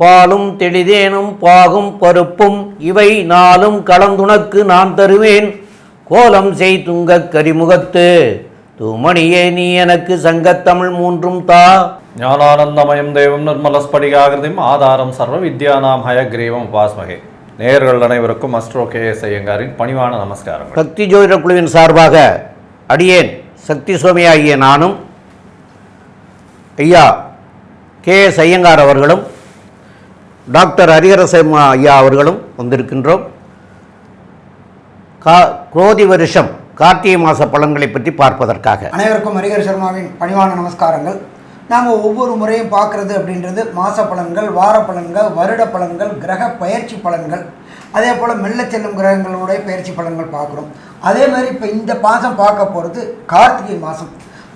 பாலும் தெளிதேனும் பாகும் பருப்பும் இவை நாளும் கலந்துனக்கு நான் தருவேன். கோலம் செய் துங்கக் கரிமுகத்து தூமணியே நீ எனக்கு சங்கத்தமிழ் மூன்றும் தா. ஞானானந்தமயம் தெய்வம் நிர்மலஸ்படிகாகிருதிம் ஆதாரம் சர்வ வித்யானாம் ஹயக்ரீவம் உபாஸ்மகே. நேயர்கள் அனைவருக்கும் அஸ்ட்ரோ கே எஸ் ஐயங்காரின் பணிவான நமஸ்காரங்கள். சக்தி ஜோதிட குழுவின் சார்பாக அடியேன் சக்தி சுவாமி ஆகிய நானும் ஐயா கே எஸ் ஐயங்கார் அவர்களும் டாக்டர் ஹரிஹரசம் ஐயா அவர்களும் வந்திருக்கின்றோம். கா குரோதி வருஷம் கார்த்திகை மாத பலன்களை பற்றி பார்ப்பதற்காக. அனைவருக்கும் ஹரிஹர சர்மாவின் பணிவான நமஸ்காரங்கள். நாம் ஒவ்வொரு முறையும் பார்க்குறது அப்படின்றது மாத பலன்கள் வார பலன்கள் வருட பலன்கள் கிரக பயிற்சி பலன்கள். அதே போல் மெல்ல செல்லும் கிரகங்களுடைய பயிற்சி பலன்கள் பார்க்குறோம். அதே மாதிரி இப்போ இந்த மாதம் பார்க்க போகிறது கார்த்திகை மாதம்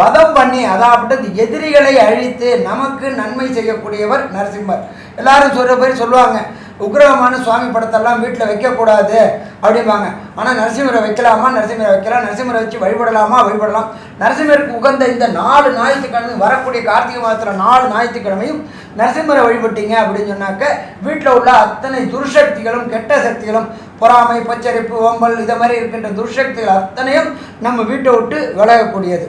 வதம் பண்ணி அதாவது எதிரிகளை அழித்து நமக்கு நன்மை செய்யக்கூடியவர் நரசிம்மர். எல்லாரும் சொல்கிற பேர் சொல்லுவாங்க. உக்ரகமான சுவாமி படத்தெல்லாம் வீட்டில் வைக்கக்கூடாது அப்படிம்பாங்க. ஆனால் நரசிம்மரை வைக்கலாமா? நரசிம்மரை வைக்கலாம். நரசிம்மரை வச்சு வழிபடலாமா? வழிபடலாம். நரசிம்மருக்கு உகந்த இந்த நாலு ஞாயிற்றுக்கிழமை வரக்கூடிய கார்த்திகை மாதத்தில் நாலு ஞாயிற்றுக்கிழமையும் நரசிம்மரை வழிபட்டீங்க அப்படின்னு சொன்னாக்க வீட்டில் உள்ள அத்தனை துர்சக்திகளும் கெட்ட சக்திகளும் பொறாமை பச்சரிப்பு ஓம்பல் இதை மாதிரி இருக்கின்ற துர்சக்திகள் அத்தனையும் நம்ம வீட்டை விட்டு விலகக்கூடியது.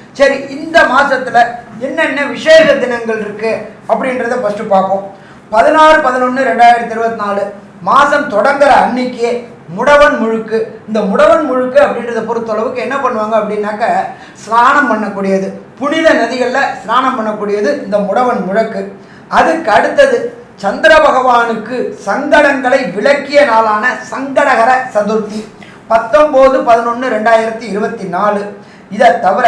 சரி இந்த மாதத்தில் என்னென்ன விசேஷ தினங்கள் இருக்குது அப்படின்றத ஃபஸ்ட்டு பார்ப்போம். பதினாறு பதினொன்று ரெண்டாயிரத்தி இருபத்தி நாலு மாதம் தொடங்குற அன்னைக்கே முடவன் முழுக்கு. இந்த முடவன் முழுக்கு அப்படின்றத பொறுத்தளவுக்கு என்ன பண்ணுவாங்க அப்படின்னாக்க ஸ்நானம் பண்ணக்கூடியது. புனித நதிகளில் ஸ்நானம் பண்ணக்கூடியது இந்த முடவன் முழக்கு. அதுக்கு அடுத்தது சந்திர பகவானுக்கு சங்கடங்களை விளக்கிய நாளான சங்கடகர சதுர்த்தி. பத்தொம்போது பதினொன்று ரெண்டாயிரத்தி இருபத்தி நாலு. இதை தவிர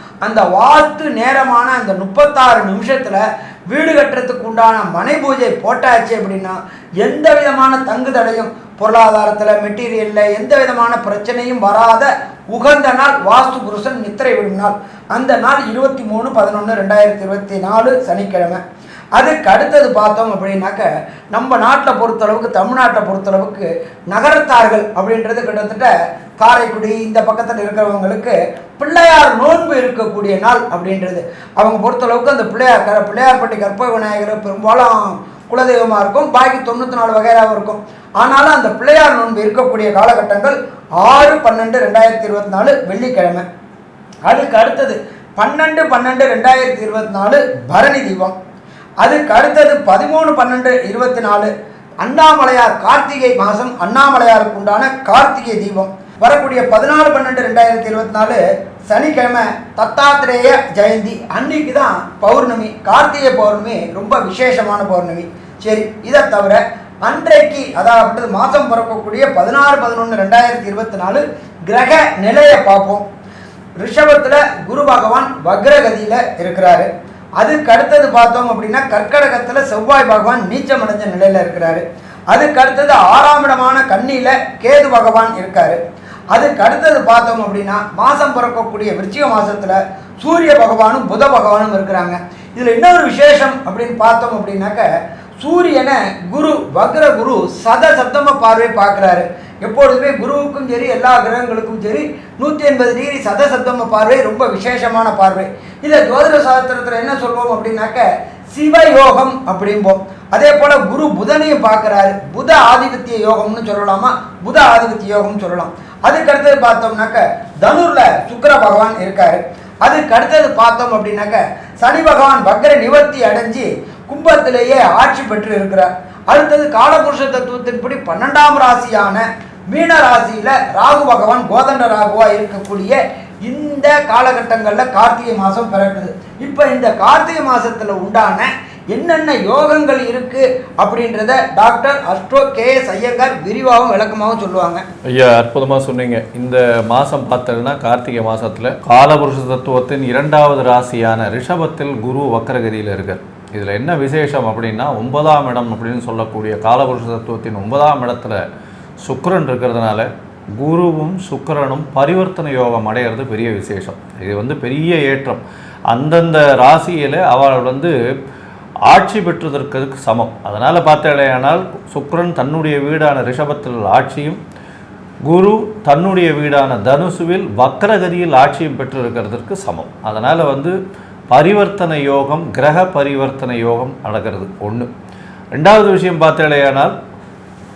அந்த வாஸ்து நேரமான அந்த முப்பத்தாறு நிமிஷத்தில் வீடு கட்டுறதுக்கு உண்டான மனை பூஜை போட்டாச்சு அப்படின்னா எந்த விதமான தங்கு தடையும் பொருளாதாரத்தில் மெட்டீரியலில் எந்த விதமான பிரச்சனையும் வராத உகந்த நாள் வாஸ்து புருஷன் நித்திரை விடும் நாள் அந்த நாள் இருபத்தி மூணு பதினொன்று ரெண்டாயிரத்தி இருபத்தி நாலு சனிக்கிழமை. அதுக்கு அடுத்தது பார்த்தோம் அப்படின்னாக்க நம்ம நாட்டை பொறுத்தளவுக்கு தமிழ்நாட்டை பொறுத்தளவுக்கு நகரத்தார்கள் அப்படின்றது கிட்டத்தட்ட காரைக்குடி இந்த பக்கத்தில் இருக்கிறவங்களுக்கு பிள்ளையார் நோன்பு இருக்கக்கூடிய நாள் அப்படின்றது. அவங்க பொறுத்தளவுக்கு அந்த பிள்ளையார் க பிள்ளையார்பட்டி கற்பக விநாயகர் பெரும்பாலும் குலதெய்வமாக இருக்கும். பாக்கி தொண்ணூற்றி நாலு வகையாகவும் இருக்கும். ஆனாலும் அந்த பிள்ளையார் நோன்பு இருக்கக்கூடிய காலகட்டங்கள் ஆறு பன்னெண்டு ரெண்டாயிரத்தி இருபத்தி நாலு வெள்ளிக்கிழமை. அதுக்கு அடுத்தது பன்னெண்டு பன்னெண்டு ரெண்டாயிரத்தி இருபத்தி நாலு பரணி தீபம். அதுக்கு அடுத்தது பதிமூணு பன்னெண்டு இருபத்தி நாலு அண்ணாமலையார் கார்த்திகை மாதம் அண்ணாமலையாருக்கு உண்டான கார்த்திகை தீபம். வரக்கூடிய பதினாலு பன்னெண்டு ரெண்டாயிரத்தி இருபத்தி நாலு சனிக்கிழமை தத்தாத்திரேய ஜெயந்தி. அன்னைக்கு தான் பௌர்ணமி கார்த்திகை பௌர்ணமி ரொம்ப விசேஷமான பௌர்ணமி. சரி இதை தவிர அன்றைக்கு அதாவது மாதம் பிறக்கக்கூடிய பதினாறு பதினொன்று ரெண்டாயிரத்தி இருபத்தி நாலு கிரக நிலையை பார்ப்போம். ரிஷபத்தில் குரு பகவான் வக்ரகதியில் இருக்கிறாரு. அதுக்கு அடுத்தது பார்த்தோம் அப்படின்னா கர்க்கடகத்தில் செவ்வாய் பகவான் நீச்சம் அடைஞ்ச நிலையில் இருக்கிறாரு. அதுக்கு அடுத்தது ஆறாம் இடமான கண்ணியில் கேது பகவான் இருக்காரு. அதுக்கு அடுத்தது பார்த்தோம் அப்படின்னா மாதம் பிறக்கக்கூடிய விருச்சிக மாதத்தில் சூரிய பகவானும் புத பகவானும் இருக்கிறாங்க. இதில் இன்னொரு விசேஷம் அப்படின்னு பார்த்தோம் அப்படின்னாக்க சூரியனை குரு வக்ர குரு சத சத்தமாக பார்வை பார்க்குறாரு. எப்பொழுதுமே குருவுக்கும் சரி எல்லா கிரகங்களுக்கும் சரி நூற்றி எண்பது டிகிரி சத சப்தம பார்வை ரொம்ப விசேஷமான பார்வை. இதை ஜோதிட சாஸ்திரத்தில் என்ன சொல்வோம் அப்படின்னாக்க சிவயோகம் அப்படிம்போம். அதே போல் குரு புதனையும் பார்க்குறாரு. புத ஆதிபத்திய யோகம்னு சொல்லலாமா? புத ஆதிபத்திய யோகம்னு சொல்லலாம். அதுக்கு அடுத்தது பார்த்தோம்னாக்க தனுர்ல சுக்கர பகவான் இருக்காரு. அதுக்கு அடுத்தது பார்த்தோம் அப்படின்னாக்க சனி பகவான் வக்கர நிவர்த்தி அடைஞ்சு கும்பத்திலேயே ஆட்சி பெற்று இருக்கிறார். அடுத்தது காலபுருஷ தத்துவத்தின்படி பன்னெண்டாம் ராசியான மீன ராசியில ராகு பகவான் கோதண்ட ராகுவா இருக்கக்கூடிய இந்த காலகட்டங்களில் கார்த்திகை மாதம் பிறக்குது. இப்போ இந்த கார்த்திகை மாதத்தில் உண்டான என்னென்ன யோகங்கள் இருக்குது அப்படின்றத doctor astro K S Iyengar விரிவாகவும் விளக்கமாகவும் சொல்லுவாங்க. ஐயா அற்புதமாக சொன்னீங்க. இந்த மாதம் பார்த்தீங்கன்னா கார்த்திகை மாதத்தில் காலபுருஷ தத்துவத்தின் இரண்டாவது ராசியான ரிஷபத்தில் குரு வக்கரகதியில் இருக்கார். இதில் என்ன விசேஷம் அப்படின்னா ஒன்பதாம் இடம் அப்படின்னு சொல்லக்கூடிய காலபுருஷ தத்துவத்தின் ஒன்பதாம் இடத்துல சுக்கரன் இருக்கிறதுனால குருவும் சுக்கரனும் பரிவர்த்தனை யோகம் அடையிறது பெரிய விசேஷம். இது வந்து பெரிய ஏற்றம். அந்தந்த ராசியில் அவள் வந்து ஆட்சி பெற்றுவதற்கு சமம். அதனால் பார்த்தாலேயானால் சுக்ரன் தன்னுடைய வீடான ரிஷபத்தில் ஆட்சியும் குரு தன்னுடைய வீடான தனுசுவில் வக்கரகதியில் ஆட்சியும் பெற்றிருக்கிறதுக்கு சமம். அதனால் வந்து பரிவர்த்தனை யோகம் கிரக பரிவர்த்தனை யோகம் நடக்கிறது. ஒன்று ரெண்டாவது விஷயம் பார்த்தாலேயானால்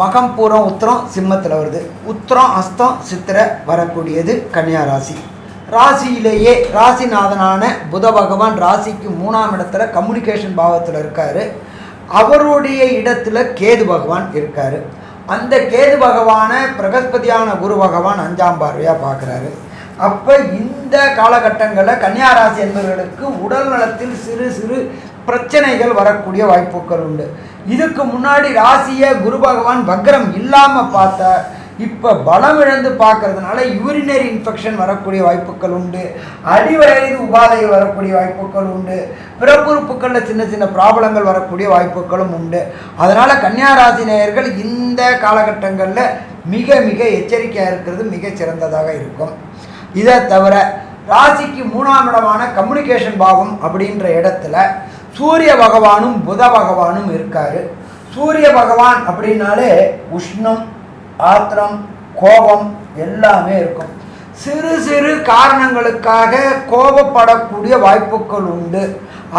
மகம் பூரம் உத்திரம் சிம்மத்தில் வருது. உத்திரம் அஸ்தம் சித்திரை வரக்கூடியது கன்னியா ராசி ராசியிலேயே ராசிநாதனான புத பகவான் ராசிக்கு மூணாம் இடத்துல கம்யூனிகேஷன் பாவத்தில் இருக்கார். அவருடைய இடத்துல கேது பகவான் இருக்கார். அந்த கேது பகவானை பிரகஸ்பதியான குரு பகவான் அஞ்சாம் பார்வையாக பார்க்குறாரு. அப்போ இந்த காலகட்டங்களில் கன்னியாராசி என்பவர்களுக்கு உடல் நலத்தில் சிறு சிறு பிரச்சனைகள் வரக்கூடிய வாய்ப்புகள் உண்டு. இதுக்கு முன்னாடி ராசியை குரு பகவான் வக்ரம் இல்லாமல் பார்த்த இப்போ பலம் இழந்து பார்க்கறதுனால யூரினரி இன்ஃபெக்ஷன் வரக்கூடிய வாய்ப்புகள் உண்டு. அடிவயது உபாதைகள் வரக்கூடிய வாய்ப்புகள் உண்டு. பிறப்புறுப்புகளில் சின்ன சின்ன ப்ராப்ளங்கள் வரக்கூடிய வாய்ப்புகளும் உண்டு. அதனால் கன்னியாராசி நேயர்கள் இந்த காலகட்டங்களில் மிக மிக எச்சரிக்கையாக இருக்கிறது மிகச் சிறந்ததாக இருக்கும். இதை தவிர ராசிக்கு மூணாம் இடமான கம்யூனிகேஷன் பாவம் அப்படின்ற இடத்துல சூரிய பகவானும் புத பகவானும் இருக்காரு. சூரிய பகவான் அப்படின்னாலே உஷ்ணம் ஆத்திரம் கோபம் எல்லாமே இருக்கும். சிறு சிறு காரணங்களுக்காக கோபப்படக்கூடிய வாய்ப்புகள் உண்டு.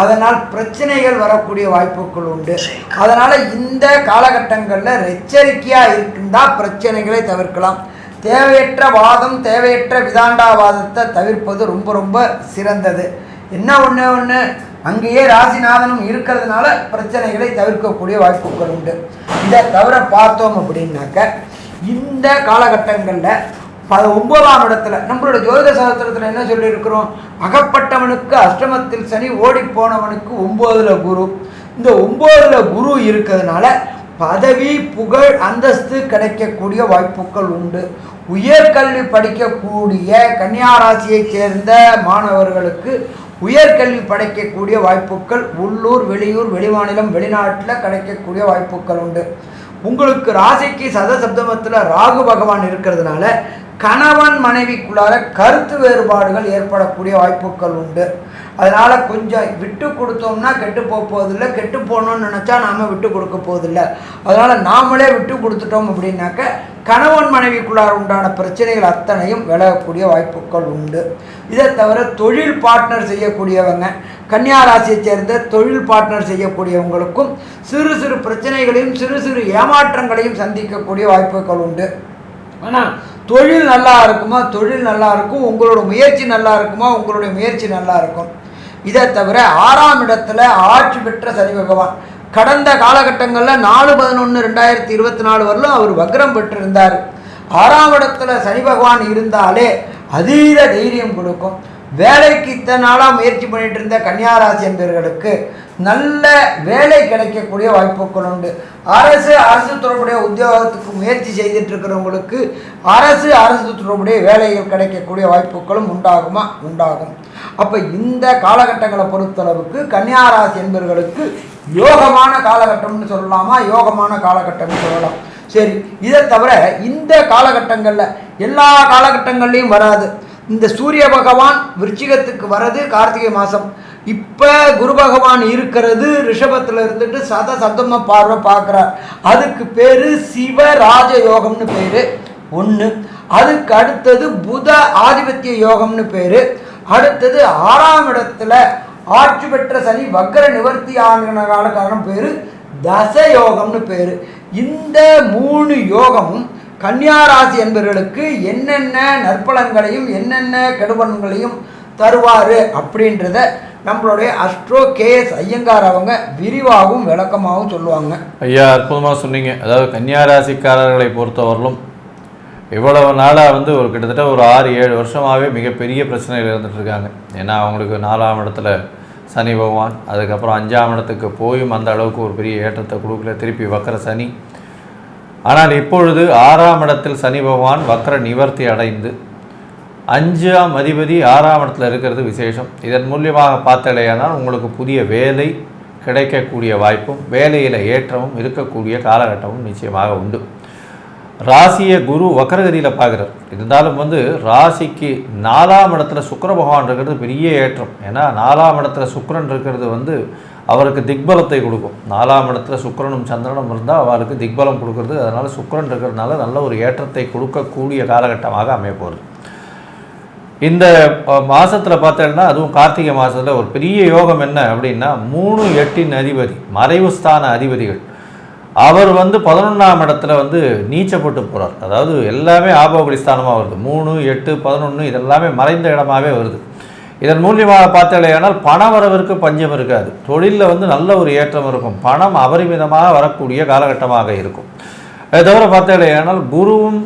அதனால் பிரச்சனைகள் வரக்கூடிய வாய்ப்புகள் உண்டு. அதனால் இந்த காலகட்டங்களில் எச்சரிக்கையாக இருந்தால் பிரச்சனைகளை தவிர்க்கலாம். தேவையற்ற வாதம் தேவையற்ற விதாண்டாவாதத்தை தவிர்ப்பது ரொம்ப ரொம்ப சிறந்தது. என்ன ஒன்று ஒன்று அங்கேயே ராசிநாதனும் இருக்கிறதுனால பிரச்சனைகளை தவிர்க்கக்கூடிய வாய்ப்புகள் உண்டு. இதை தவிர பார்த்தோம் அப்படின்னாக்க இந்த காலகட்டங்களில் ப ஒன்பதாம் இடத்துல நம்மளோட ஜோதிட சாஸ்திரத்தில் என்ன சொல்லியிருக்கிறோம்? அகப்பட்டவனுக்கு அஷ்டமத்தில் சனி ஓடி போனவனுக்கு ஒம்போதுல குரு. இந்த ஒம்போதுல குரு இருக்கிறதுனால பதவி புகழ் அந்தஸ்து கிடைக்கக்கூடிய வாய்ப்புகள் உண்டு. உயர்கல்வி படிக்கக்கூடிய கன்னியாராசியைச் சேர்ந்த மாணவர்களுக்கு உயர்கல்வி படைக்கக்கூடிய வாய்ப்புகள் உள்ளூர் வெளியூர் வெளிமாநிலம் வெளிநாட்டில் கிடைக்கக்கூடிய வாய்ப்புகள் உண்டு. உங்களுக்கு ராசிக்கு சதசப்தமத்தில் ராகு பகவான் இருக்கிறதுனால கணவன் மனைவிக்குள்ளார கருத்து வேறுபாடுகள் ஏற்படக்கூடிய வாய்ப்புகள் உண்டு. அதனால் கொஞ்சம் விட்டு கொடுத்தோம்னா கெட்டு போக போவதில்லை. கெட்டு போகணும்னு நினச்சா நாம் விட்டு கொடுக்க போவதில்லை. அதனால் நாமளே விட்டு கொடுத்துட்டோம் அப்படின்னாக்க கணவன் மனைவிக்குள்ளார உண்டான பிரச்சனைகள் அத்தனையும் விலகக்கூடிய வாய்ப்புகள் உண்டு. இதை தவிர தொழில் பார்ட்னர் செய்யக்கூடியவங்க கன்னியா ராசியை சேர்ந்த தொழில் பார்ட்னர் செய்யக்கூடியவங்களுக்கும் சிறு சிறு பிரச்சனைகளையும் சிறு சிறு ஏமாற்றங்களையும் சந்திக்கக்கூடிய வாய்ப்புகள் உண்டு. ஆனால் தொழில் நல்லா இருக்குமா? தொழில் நல்லா இருக்கும். உங்களோட முயற்சி நல்லா இருக்குமா? உங்களுடைய முயற்சி நல்லா இருக்கும். இதை தவிர ஆறாம் இடத்துல ஆட்சி பெற்ற சனி பகவான். கடந்த காலகட்டங்களில் நாலு பதினொன்று ரெண்டாயிரத்தி இருபத்தி நாலு வரலும் அவர் வக்ரம் பெற்றிருந்தார். ஆறாம் இடத்துல சனி பகவான் இருந்தாலே அதீத தைரியம் கொடுக்கும். வேலைக்கு இத்தனை நாளாக முயற்சி பண்ணிட்டு இருந்த கன்னியாராசி என்பவர்களுக்கு நல்ல வேலை கிடைக்கக்கூடிய வாய்ப்புகள் உண்டு. அரசு அரசு தொடர்புடைய உத்தியோகத்துக்கு முயற்சி செய்துட்டு இருக்கிறவங்களுக்கு அரசு அரசு தொடர்புடைய வேலைகள் கிடைக்கக்கூடிய வாய்ப்புகளும் உண்டாகுமா? உண்டாகும். அப்போ இந்த காலகட்டங்களை பொறுத்தளவுக்கு கன்னியாராசி என்பவர்களுக்கு யோகமான காலகட்டம்னு சொல்லலாமா? யோகமான காலகட்டம்னு சொல்லலாம். சரி இதை தவிர இந்த காலகட்டங்களில் எல்லா காலகட்டங்கள்லையும் வராது. இந்த சூரிய பகவான் விருச்சிகத்துக்கு வர்றது கார்த்திகை மாதம் இப்போ குரு பகவான் இருக்கிறது ரிஷபத்தில் இருந்துட்டு சத சப்தம பார்வை பார்க்குறார். அதுக்கு பேர் சிவ ராஜ யோகம்னு பேர். ஒன்று அதுக்கு அடுத்தது புத ஆதிபத்திய யோகம்னு பேர். அடுத்தது ஆறாம் இடத்துல ஆட்சி பெற்ற சனி வக்கர நிவர்த்தி ஆன காரணம் பேர் தச யோகம்னு பேர். இந்த மூணு யோகமும் கன்னியாராசி என்பவர்களுக்கு என்னென்ன நற்பலன்களையும் என்னென்ன கெடுபலன்களையும் தருவார் அப்படின்றத நம்மளுடைய அஸ்ட்ரோ கேஎஸ் ஐயங்கார் அவங்க விரிவாகவும் விளக்கமாகவும் சொல்லுவாங்க. ஐயா அற்புதமாக சொன்னீங்க. அதாவது கன்னியாராசிக்காரர்களை பொறுத்தவரையிலும் இவ்வளவு நாளாக வந்து ஒரு கிட்டத்தட்ட ஒரு ஆறு ஏழு வருஷமாகவே மிகப்பெரிய பிரச்சனையில் இருந்துட்டு இருக்காங்க. ஏன்னா அவங்களுக்கு நாலாம் இடத்துல சனி பகவான் அதுக்கப்புறம் அஞ்சாம் இடத்துக்கு போயும் அந்த அளவுக்கு ஒரு பெரிய ஏற்றத்தை கொடுக்கல. திருப்பி வக்கர சனி. ஆனால் இப்பொழுது ஆறாம் இடத்தில் சனி பகவான் வக்கர நிவர்த்தி அடைந்து அஞ்சாம் அதிபதி ஆறாம் இடத்துல இருக்கிறது விசேஷம். இதன் மூலியமாக பார்த்தடையானால் உங்களுக்கு புதிய வேலை கிடைக்கக்கூடிய வாய்ப்பும் வேலையில் ஏற்றமும் இருக்கக்கூடிய காலகட்டமும் நிச்சயமாக உண்டு. ராசியை குரு வக்கரகதியில் பார்க்குறார். இருந்தாலும் வந்து ராசிக்கு நாலாம் இடத்துல சுக்கர பகவான் இருக்கிறது பெரிய ஏற்றம். ஏன்னா நாலாம் இடத்துல சுக்கரன் இருக்கிறது வந்து அவருக்கு திக்பலத்தை கொடுக்கும். நாலாம் இடத்துல சுக்கரனும் சந்திரனும் இருந்தால் அவருக்கு திக்பலம் கொடுக்கறது. அதனால் சுக்கரன் இருக்கிறதுனால நல்ல ஒரு ஏற்றத்தை கொடுக்கக்கூடிய காலகட்டமாக அமைய போகிறது இந்த மாதத்தில் பார்த்தேன்னா அதுவும் கார்த்திகை மாதத்தில் ஒரு பெரிய யோகம் என்ன அப்படின்னா மூணு எட்டின் அதிபதி மறைவு ஸ்தான அதிபதிகள். அவர் வந்து பதினொன்றாம் இடத்துல வந்து நீச்சப்பட்டு போகிறார் அதாவது எல்லாமே ஆபோகலி ஸ்தானமாக வருது. மூணு எட்டு பதினொன்று இதெல்லாமே மறைந்த இடமாகவே வருது. இதன் மூலியமாக பார்த்தாலேயானால் பண வரவிற்கு பஞ்சம் இருக்காது. தொழிலில் வந்து நல்ல ஒரு ஏற்றம் இருக்கும். பணம் அபரிமிதமாக வரக்கூடிய காலகட்டமாக இருக்கும். அதை தவிர பார்த்தாலேயானால் குருவும்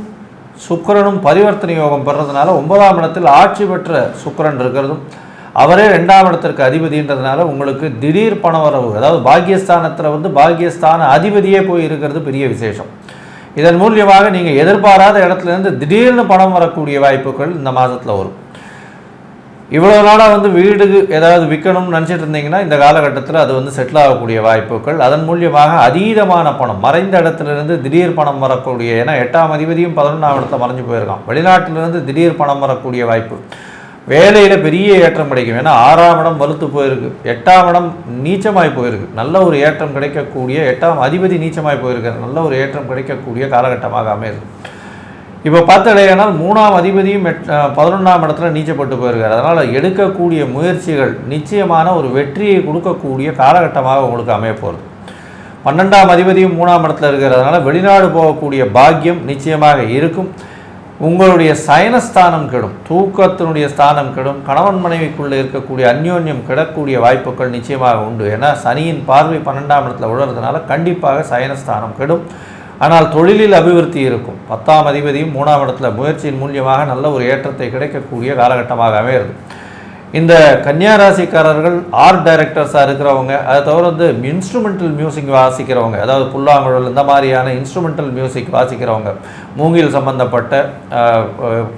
சுக்கரனும் பரிவர்த்தனை யோகம் பெறதுனால ஒன்பதாம் இடத்தில் ஆட்சி பெற்ற சுக்கரன் இருக்கிறதும் அவரே ரெண்டாம் இடத்திற்கு அதிபதின்றதுனால உங்களுக்கு திடீர் பணவரவு அதாவது பாக்கியஸ்தானத்தில் வந்து பாக்கியஸ்தான அதிபதியே போய் இருக்கிறது பெரிய விசேஷம். இதன் மூலியமாக நீங்கள் எதிர்பாராத இடத்துல இருந்து திடீர்னு பணம் வரக்கூடிய வாய்ப்புகள் இந்த மாதத்தில் வரும். இவ்வளோ நாளாக வந்து வீடு ஏதாவது விற்கணும்னு நினச்சிட்டு இருந்தீங்கன்னா இந்த காலகட்டத்தில் அது வந்து செட்டில் ஆகக்கூடிய வாய்ப்புகள் அதன் மூலியமாக அதீதமான பணம் மறைந்த இடத்துல இருந்து திடீர் பணம் வரக்கூடிய ஏன்னா எட்டாம் அதிபதியும் பதினொன்றாம் இடத்துல மறைஞ்சு போயிருக்கான். வெளிநாட்டிலிருந்து திடீர் பணம் வரக்கூடிய வாய்ப்பு. வேலையில் பெரிய ஏற்றம் கிடைக்கும். ஏன்னா ஆறாம் இடம் வலுத்து போயிருக்கு. எட்டாம் இடம் நீச்சமாய் போயிருக்கு. நல்ல ஒரு ஏற்றம் கிடைக்கக்கூடிய எட்டாம் அதிபதி நீச்சமாய் போயிருக்கு நல்ல ஒரு ஏற்றம் கிடைக்கக்கூடிய காலகட்டமாக அமையுது. இப்போ பார்த்தடையானால் மூணாம் அதிபதியும் பதினொன்றாம் இடத்துல நீச்சப்பட்டு போயிருக்காரு. அதனால் எடுக்கக்கூடிய முயற்சிகள் நிச்சயமான ஒரு வெற்றியை கொடுக்கக்கூடிய காலகட்டமாக உங்களுக்கு அமைய போகிறது பன்னெண்டாம் அதிபதியும் மூணாம் இடத்துல இருக்கிறதுனால வெளிநாடு போகக்கூடிய பாக்கியம் நிச்சயமாக இருக்கும். உங்களுடைய சயனஸ்தானம் கெடும். தூக்கத்தினுடைய ஸ்தானம் கெடும். கணவன் மனைவிக்குள்ளே இருக்கக்கூடிய அந்யோன்யம் கிடக்கூடிய வாய்ப்புகள் நிச்சயமாக உண்டு. ஏன்னா சனியின் பார்வை பன்னெண்டாம் இடத்துல உழறதுனால கண்டிப்பாக சயனஸ்தானம் கெடும். ஆனால் தொழிலில் அபிவிருத்தி இருக்கும். பத்தாம் அதிபதியும் மூணாம் இடத்துல முயற்சியின் மூலியமாக நல்ல ஒரு ஏற்றத்தை கிடைக்கக்கூடிய காலகட்டமாக அமையிறது இந்த கன்னியா ராசிக்காரர்கள் ஆர்ட் டைரக்டர்ஸாக இருக்கிறவங்க அதை தவிர வந்து இன்ஸ்ட்ருமெண்டல் மியூசிக் வாசிக்கிறவங்க அதாவது புல்லாங்குழல் இந்த மாதிரியான இன்ஸ்ட்ருமெண்டல் மியூசிக் வாசிக்கிறவங்க மூங்கில் சம்பந்தப்பட்ட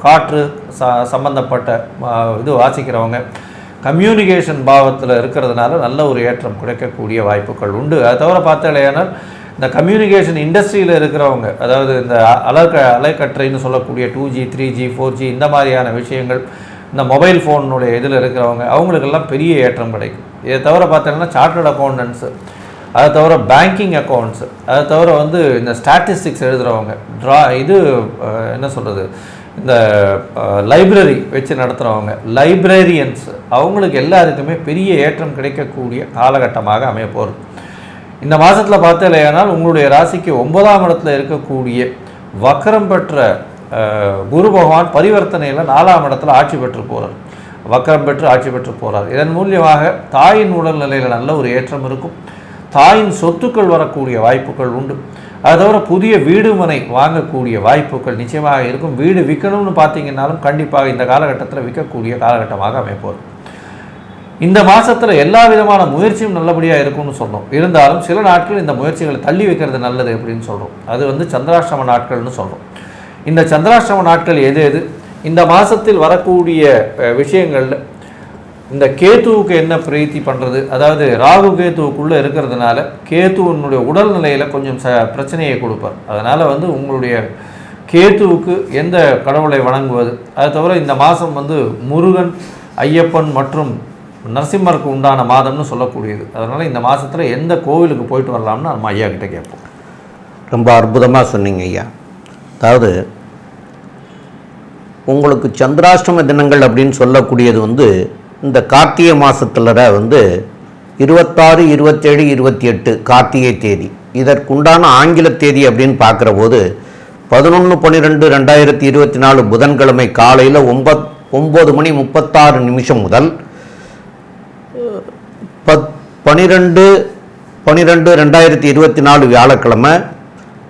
காற்று ச சம்பந்தப்பட்ட இது வாசிக்கிறவங்க கம்யூனிகேஷன் பாவத்தில் இருக்கிறதுனால நல்ல ஒரு ஏற்றம் கிடைக்கக்கூடிய வாய்ப்புகள் உண்டு. அதை தவிர பார்த்தாலேயானால் இந்த கம்யூனிகேஷன் இண்டஸ்ட்ரியில் இருக்கிறவங்க அதாவது இந்த அலக்க அலைக்கற்றைன்னு சொல்லக்கூடிய two G three G four G இந்த மாதிரியான விஷயங்கள் இந்த மொபைல் ஃபோனுடைய இதில் இருக்கிறவங்க அவங்களுக்கெல்லாம் பெரிய ஏற்றம் கிடைக்கும். இதை தவிர பார்த்தீங்கன்னா சார்ட்டர்ட் அக்கௌண்டன்ஸு அதை தவிர பேங்கிங் அக்கௌண்ட்ஸு அதை தவிர வந்து இந்த ஸ்டாட்டிஸ்டிக்ஸ் எழுதுகிறவங்க ட்ரா இது என்ன சொல்கிறது இந்த லைப்ரரி வச்சு நடத்துகிறவங்க லைப்ரரியன்ஸ் அவங்களுக்கு எல்லாருக்குமே பெரிய ஏற்றம் கிடைக்கக்கூடிய காலகட்டமாக அமைய போகிறது இந்த மாதத்தில் பார்த்தலையானால் உங்களுடைய ராசிக்கு ஒன்பதாம் இடத்துல இருக்கக்கூடிய வக்கரம் பெற்ற குரு பகவான் பரிவர்த்தனையில் நாலாம் இடத்துல ஆட்சி பெற்று போகிறார் வக்கரம் பெற்று ஆட்சி பெற்று போகிறார் இதன் மூலியமாக தாயின் உடல்நிலையில் நல்ல ஒரு ஏற்றம் இருக்கும். தாயின் சொத்துக்கள் வரக்கூடிய வாய்ப்புகள் உண்டு. அது தவிர புதிய வீடு மனை வாங்கக்கூடிய வாய்ப்புகள் நிச்சயமாக இருக்கும். வீடு விற்கணும்னு பார்த்தீங்கன்னாலும் கண்டிப்பாக இந்த காலகட்டத்தில் விற்கக்கூடிய காலகட்டமாக அமைப்போம். இந்த மாதத்தில் எல்லா விதமான முயற்சியும் நல்லபடியாக இருக்கும்னு சொன்னோம். இருந்தாலும் சில நாட்கள் இந்த முயற்சிகளை தள்ளி வைக்கிறது நல்லது அப்படின்னு சொல்கிறோம் அது வந்து சந்திராஷ்டம நாட்கள்னு சொல்கிறோம் இந்த சந்திராஷ்டம நாட்கள் எது எது? இந்த மாதத்தில் வரக்கூடிய விஷயங்களில் இந்த கேத்துவுக்கு என்ன பிரீத்தி பண்ணுறது அதாவது ராகு கேத்துவுக்குள்ளே இருக்கிறதுனால கேத்துவனுடைய உடல்நிலையில் கொஞ்சம் ச பிரச்சனையை கொடுப்பார். அதனால் வந்து உங்களுடைய கேத்துவுக்கு எந்த கடவுளை வணங்குவது? அது தவிர இந்த மாதம் வந்து முருகன் ஐயப்பன் மற்றும் நரசிம்மருக்கு உண்டான மாதம்னு சொல்லக்கூடியது. அதனால் இந்த மாதத்தில் எந்த கோவிலுக்கு போயிட்டு வரலாம்னு நம்ம ஐயா கிட்ட கேட்போம். ரொம்ப அற்புதமாக சொன்னீங்க ஐயா. அதாவது உங்களுக்கு சந்திராஷ்டம தினங்கள் அப்படின்னு சொல்லக்கூடியது வந்து இந்த கார்த்திகை மாதத்துல வந்து இருபத்தாறு இருபத்தேழு இருபத்தி எட்டு கார்த்திகை தேதி. இதற்குண்டான ஆங்கில தேதி அப்படின்னு பார்க்குற போது பதினொன்று பன்னிரெண்டு ரெண்டாயிரத்தி இருபத்தி நாலு புதன்கிழமை காலையில் ஒம்பத் ஒம்பது மணி முப்பத்தாறு நிமிஷம் முதல் பத் பனிரெண்டு பன்னிரெண்டு ரெண்டாயிரத்தி இருபத்தி நாலு வியாழக்கிழமை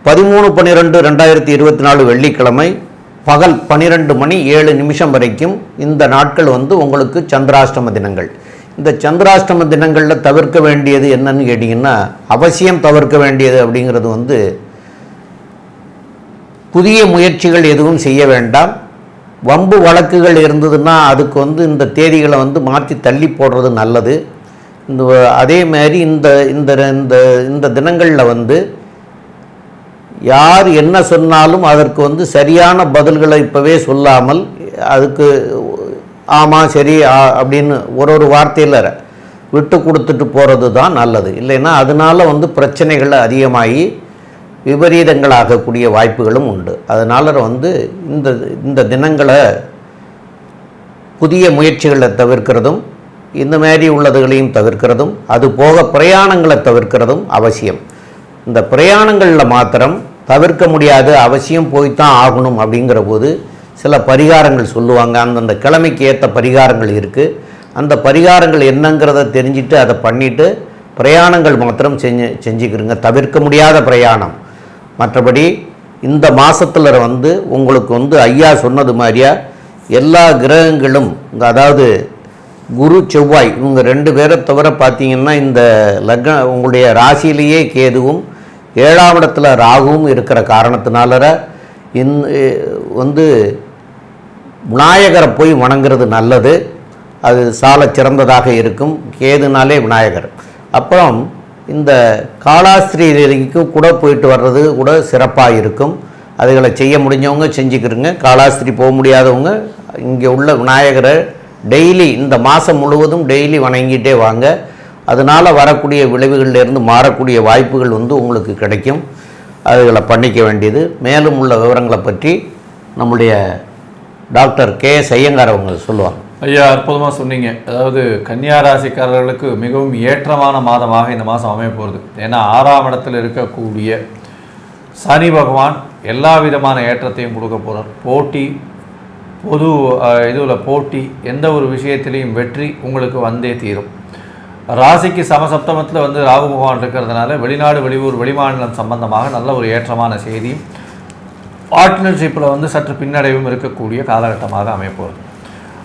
பதிமூணு பன்னிரெண்டு ரெண்டாயிரத்தி இருபத்தி நாலு வெள்ளிக்கிழமை பகல் பன்னிரெண்டு மணி ஏழு நிமிஷம் வரைக்கும் இந்த நாட்கள் வந்து உங்களுக்கு சந்திராஷ்டம தினங்கள். இந்த சந்திராஷ்டம தினங்களில் தவிர்க்க வேண்டியது என்னன்னு கேட்டிங்கன்னா அவசியம் தவிர்க்க வேண்டியது அப்படிங்கிறது வந்து புதிய முயற்சிகள் எதுவும் செய்ய வேண்டாம். வம்பு வழக்குகள் இருந்ததுன்னா அதுக்கு வந்து இந்த தேதிகளை வந்து மாற்றி தள்ளி போடுறது நல்லது. இந்த அதே மாதிரி இந்த இந்த இந்த இந்த தினங்களில் வந்து யார் என்ன சொன்னாலும் அதற்கு வந்து சரியான பதில்களை இப்போவே சொல்லாமல் அதுக்கு ஆமாம் சரி ஆ, அப்படின்னு ஒரு ஒரு வார்த்தையில் விட்டு கொடுத்துட்டு போகிறது தான் நல்லது. இல்லைன்னா அதனால் வந்து பிரச்சனைகள் அதிகமாகி விபரீதங்களாகக்கூடிய வாய்ப்புகளும் உண்டு. அதனால் வந்து இந்த இந்த தினங்களை புதிய முயற்சிகளை தவிர்க்கிறதும் இந்த மாதிரி உள்ளதுகளையும் தவிர்க்கிறதும் அது போக பிரயாணங்களை தவிர்க்கிறதும் அவசியம். இந்த பிரயாணங்களில் மாத்திரம் தவிர்க்க முடியாது அவசியம் போய்த்தான் ஆகணும் அப்படிங்கிற போது சில பரிகாரங்கள் சொல்லுவாங்க. அந்தந்த கிழமைக்கு ஏற்ற பரிகாரங்கள் இருக்குது அந்த பரிகாரங்கள் என்னங்கிறத தெரிஞ்சுட்டு அதை பண்ணிவிட்டு பிரயாணங்கள் மாத்திரம் செஞ்சு செஞ்சுக்கிறோங்க தவிர்க்க முடியாத பிரயாணம். மற்றபடி இந்த மாதத்தில் வந்து உங்களுக்கு வந்து ஐயா சொன்னது மாதிரியா எல்லா கிரகங்களும் அதாவது குரு செவ்வாய் இவங்க ரெண்டு பேரை தவிர பார்த்தீங்கன்னா இந்த லக்ன உங்களுடைய ராசியிலேயே கேதுவும் ஏழாம் இடத்துல ராகுவும் இருக்கிற காரணத்தினால இந் வந்து விநாயகரை போய் வணங்குறது நல்லது. அது சால சிறந்ததாக இருக்கும். கேதுனாலே விநாயகர். அப்புறம் இந்த காலாஸ்திரிக்கு கூட போயிட்டு வர்றது கூட சிறப்பாக இருக்கும். அதுகளை செய்ய முடிஞ்சவங்க செஞ்சுக்கிறோங்க காலாஸ்திரி போக முடியாதவங்க இங்கே உள்ள விநாயகரை டெய்லி இந்த மாதம் முழுவதும் டெய்லி வணங்கிட்டே வாங்க. அதனால் வரக்கூடிய விளைவுகளிலிருந்து மாறக்கூடிய வாய்ப்புகள் வந்து உங்களுக்கு கிடைக்கும். அதுகளை பண்ணிக்க வேண்டியது. மேலும் உள்ள விவரங்களை பற்றி நம்முடைய டாக்டர் கே எஸ் ஐயங்கார் அவங்க சொல்லுவாங்க. ஐயா அற்புதமாக சொன்னீங்க. அதாவது கன்னியா ராசிக்காரர்களுக்கு மிகவும் ஏற்றமான மாதமாக இந்த மாதம் அமைய போகிறது ஏன்னா ஆறாம் இடத்தில் இருக்கக்கூடிய சனி பகவான் எல்லா விதமான ஏற்றத்தையும் கொடுக்க போகிறார் போட்டி பொது இதில் போட்டி எந்த ஒரு விஷயத்திலையும் வெற்றி உங்களுக்கு வந்தே தீரும். ராசிக்கு சமசப்தமத்தில் வந்து ராகு பகவான் இருக்கிறதுனால வெளிநாடு வெளியூர் வெளிமாநிலம் சம்பந்தமாக நல்ல ஒரு ஏற்றமான செய்தியும் பார்ட்னர்ஷிப்பில் வந்து சற்று பின்னடைவும் இருக்கக்கூடிய காலகட்டமாக அமைப்போம்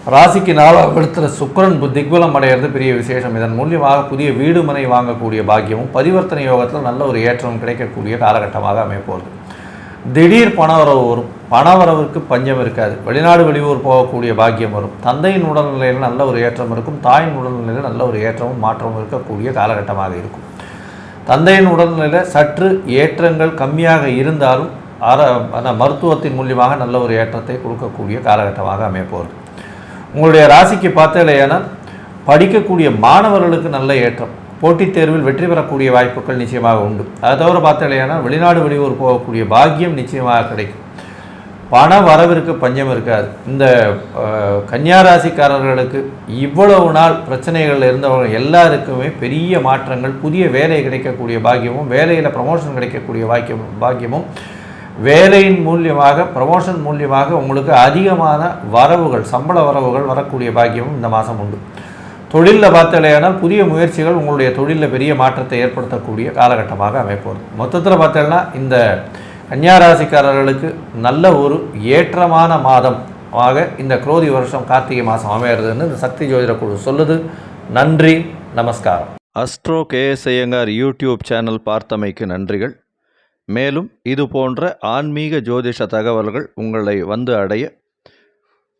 ராசிக்கு நாளாக இடத்துல சுக்கரன் பு- அடைகிறது அடையிறது பெரிய விசேஷம். இதன் மூலியமாக புதிய வீடு மனை வாங்கக்கூடிய பாக்கியமும் பரிவர்த்தனை யோகத்தில் நல்ல ஒரு ஏற்றமும் கிடைக்கக்கூடிய காலகட்டமாக அமையப்போகிறது திடீர் பணவரவு வரும். பணவரவுக்கு பஞ்சம் இருக்காது. வெளிநாடு வெளியூர் போகக்கூடிய பாக்கியம் வரும். தந்தையின் உடல்நிலையில் நல்ல ஒரு ஏற்றம் இருக்கும். தாயின் உடல்நிலையில் நல்ல ஒரு ஏற்றமும் மாற்றமும் இருக்கக்கூடிய காலகட்டமாக இருக்கும். தந்தையின் உடல்நிலையில் சற்று ஏற்றங்கள் கம்மியாக இருந்தாலும் அற ஆனா மருத்துவத்தின் மூலியமாக நல்ல ஒரு ஏற்றத்தை கொடுக்கக்கூடிய காலகட்டமாக அமைப்போம் உங்களுடைய ராசிக்கு பார்த்தலையானால் படிக்கக்கூடிய மாணவர்களுக்கு நல்ல ஏற்றம். போட்டித் தேர்வில் வெற்றி பெறக்கூடிய வாய்ப்புகள் நிச்சயமாக உண்டு. அதை தவிர பார்த்தலையானால் வெளிநாடு வெளியூர் போகக்கூடிய பாக்கியம் நிச்சயமாக கிடைக்கும். பண வரவிற்கு பஞ்சம் இருக்காது. இந்த கன்னியாராசிக்காரர்களுக்கு கன்னியா ராசிக்காரர்களுக்கு இவ்வளவு நாள் பிரச்சனைகள் இருந்தவங்க எல்லாருக்குமே பெரிய மாற்றங்கள் புதிய வேலை கிடைக்கக்கூடிய பாக்கியமும் வேலையில் ப்ரமோஷன் கிடைக்கக்கூடிய பாக்கியமும் பாக்கியமும் வேலையின் மூலியமாக ப்ரமோஷன் மூலியமாக உங்களுக்கு அதிகமான வரவுகள் சம்பள வரவுகள் வரக்கூடிய பாக்கியமும் இந்த மாதம் உண்டு. தொழிலில் பார்த்தலையானால் புதிய முயற்சிகள் உங்களுடைய தொழிலில் பெரிய மாற்றத்தை ஏற்படுத்தக்கூடிய காலகட்டமாக அமைப்போம் மொத்தத்தில் பார்த்தோம்னா இந்த கன்னியாராசிக்காரர்களுக்கு நல்ல ஒரு ஏற்றமான மாதம் ஆக இந்த குரோதி வருஷம் கார்த்திகை மாதம் அமையிறதுன்னு இந்த சக்தி ஜோதிட குழு சொல்லுது. நன்றி நமஸ்காரம். Astro KS Iyengar YouTube channel பார்த்தமைக்கு நன்றிகள். மேலும் இது போன்ற ஆன்மீக ஜோதிஷ தகவல்கள் உங்களை வந்து அடைய